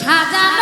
সাজানো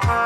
Bye.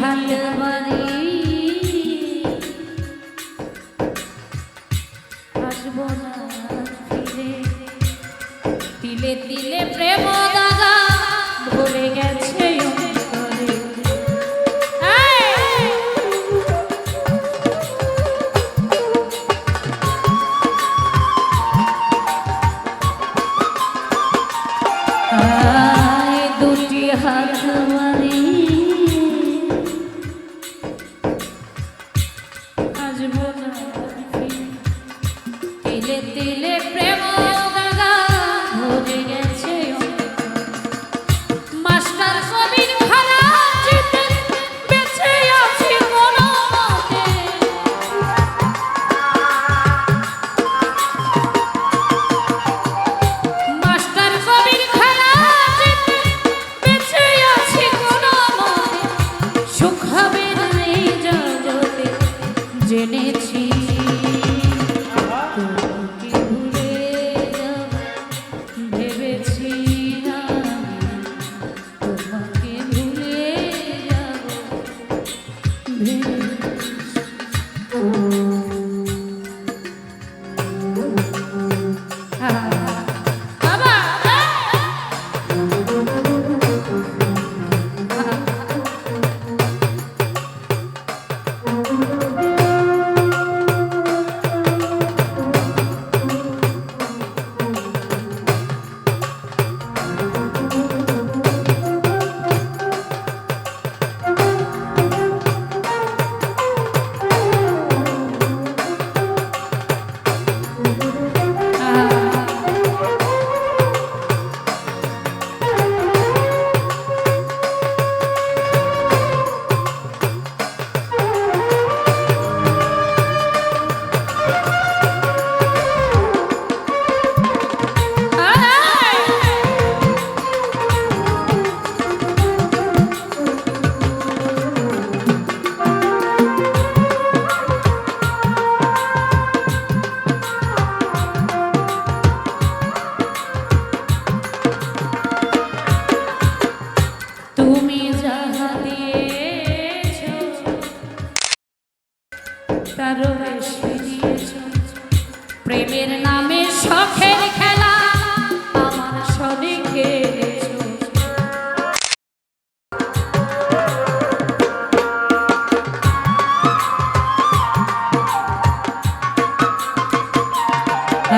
হাত বাড়ি আসব না ফিরে। তিলে তিলে প্রেম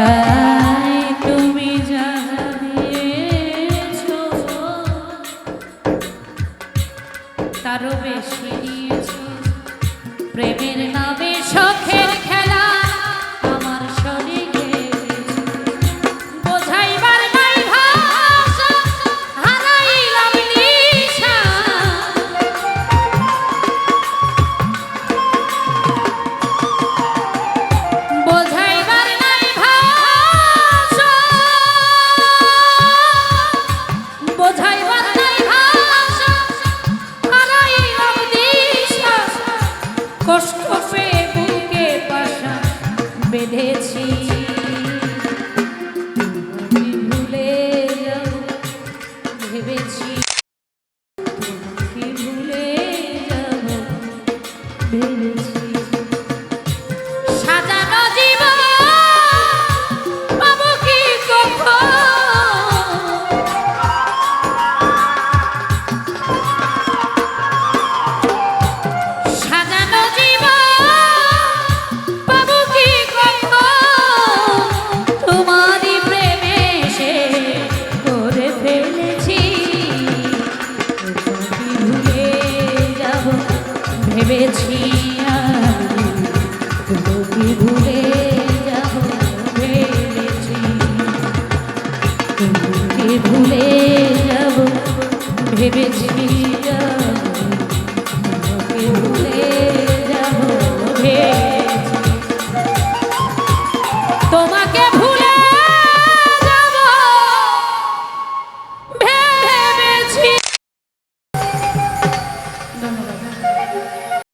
Ah. baby, baby.